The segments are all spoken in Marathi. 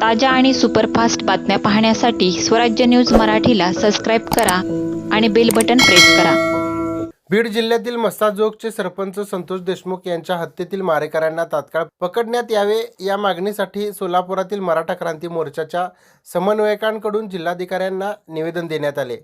ताज्या आणि सुपरफास्ट बातम्या पाहण्यासाठी स्वराज्य न्यूज मराठीला सबस्क्राईब करा आणि बेल बटन प्रेस करा. बीड जिल्ह्यातील मस्ताजोगचे सरपंच संतोष देशमुख यांच्या हत्येतील मारेकऱ्यांना तात्काळ पकडण्यात यावे या मागणीसाठी सोलापुरातील मराठा क्रांती मोर्चाच्या समन्वयकांकडून जिल्हाधिकाऱ्यांना निवेदन देण्यात आले.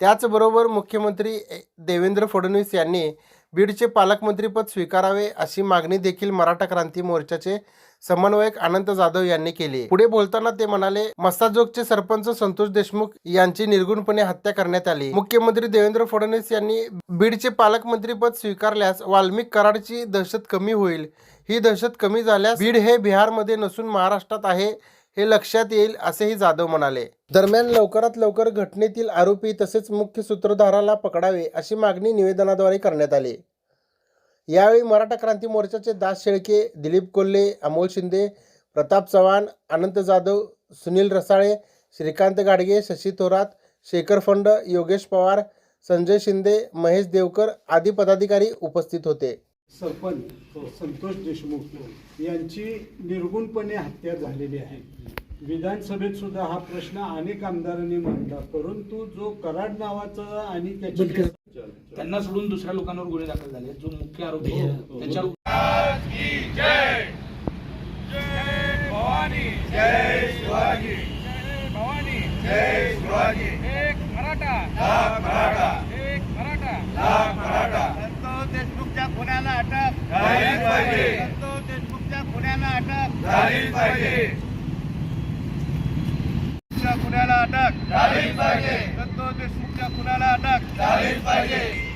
त्याचबरोबर मुख्यमंत्री देवेंद्र फडणवीस यांनी बीडचे पालकमंत्रीपद स्वीकारावे अशी मागणी देखील मराठा क्रांती मोर्चाचे समन्वयक अनंत जाधव यांनी केली. पुढे बोलताना ते म्हणाले मस्ताजोगचे सरपंच संतोष देशमुख यांची निर्गुणपणे हत्या करण्यात आली. मुख्यमंत्री देवेंद्र फडणवीस यांनी बीडचे पालकमंत्रीपद स्वीकारल्यास वाल्मिक कराडची दहशत कमी होईल. ही दहशत कमी झाल्यास बीड हे बिहारमध्ये नसून महाराष्ट्रात आहे. हे लक्षात येईल असेही जाधव म्हणाले. दरम्यान लवकरात लवकर घटनेतील आरोपी तसेच मुख्य सूत्रधाराला पकडावे अशी मागणी निवेदनाद्वारे करण्यात आली. यावेळी मराठा क्रांती मोर्चाचे दास शेळके दिलीप कोल्हे अमोल शिंदे प्रताप चव्हाण अनंत जाधव सुनील रसाळे श्रीकांत गाडगे शशी थोरात शेखर फंड योगेश पवार संजय शिंदे महेश देवकर आदी पदाधिकारी उपस्थित होते. सरपंच संतोष देशमुख यांची निर्गुणपणे हत्या झालेली आहे. विधानसभेत सुद्धा हा प्रश्न अनेक आमदारांनी मांडला परंतु जो कराड नावाचा आणि त्याची त्यांना सोडून दुसऱ्या लोकांवर गुन्हे दाखल झाले. जो मुख्य आरोपी त्याच्या संतोष देशमुखच्या खुन्याला अटक झालीच पाहिजे संतोष देशमुखच्या खुन्याला अटक झालीच पाहिजे. खुन्याला अटक झालीच पाहिजे. संतोष देशमुखच्या खुन्याला अटक झालीच पाहिजे.